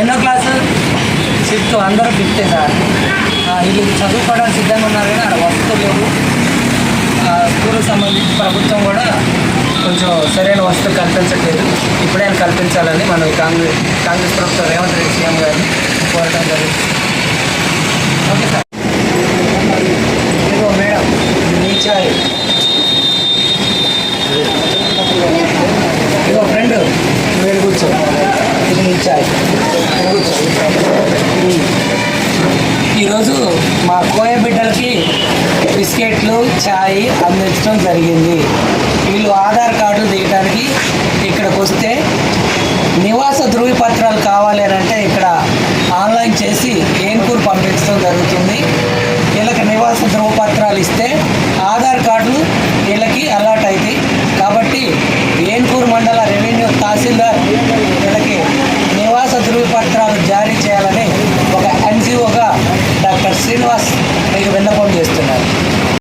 ఎన్నో class? Fifth అందరూ ఫిఫ్తే sir. వీళ్ళు చదువుకోవడానికి సిద్ధంగా ఉన్నారు కానీ అక్కడ వస్తువులు లేవు. స్కూల్కి సంబంధించి ప్రభుత్వం కూడా కొంచెం సరైన వసతులు కల్పించట్లేదు. ఇప్పుడైనా కల్పించాలని మనం కాంగ్రెస్ కాంగ్రెస్ ప్రభుత్వం రేవంత్ రెడ్డి సీఎం గారిని కోరటం జరిగింది. Okay sir. ఇదిగో మేడం నీచాయి చాయ్ ఇదిగో ఫ్రెండ్ మీరు కూర్చో. ఇది నీచాయి ఈరోజు మా కోయ బిడ్డలకి బిస్కెట్లు ఛాయ్ అందించడం జరిగింది. వీళ్ళు ఆధార్ కార్డు దిగడానికి ఇక్కడికి వస్తే నివాస ధృవపత్రాలు కావాలి అని అంటే ఇక్కడ ఆన్లైన్ చేసి ఏన్కూరు పంపించడం జరుగుతుంది. వీళ్ళకి నివాస ధృవపత్రాలు ఇస్తే చేస్తున్నారు.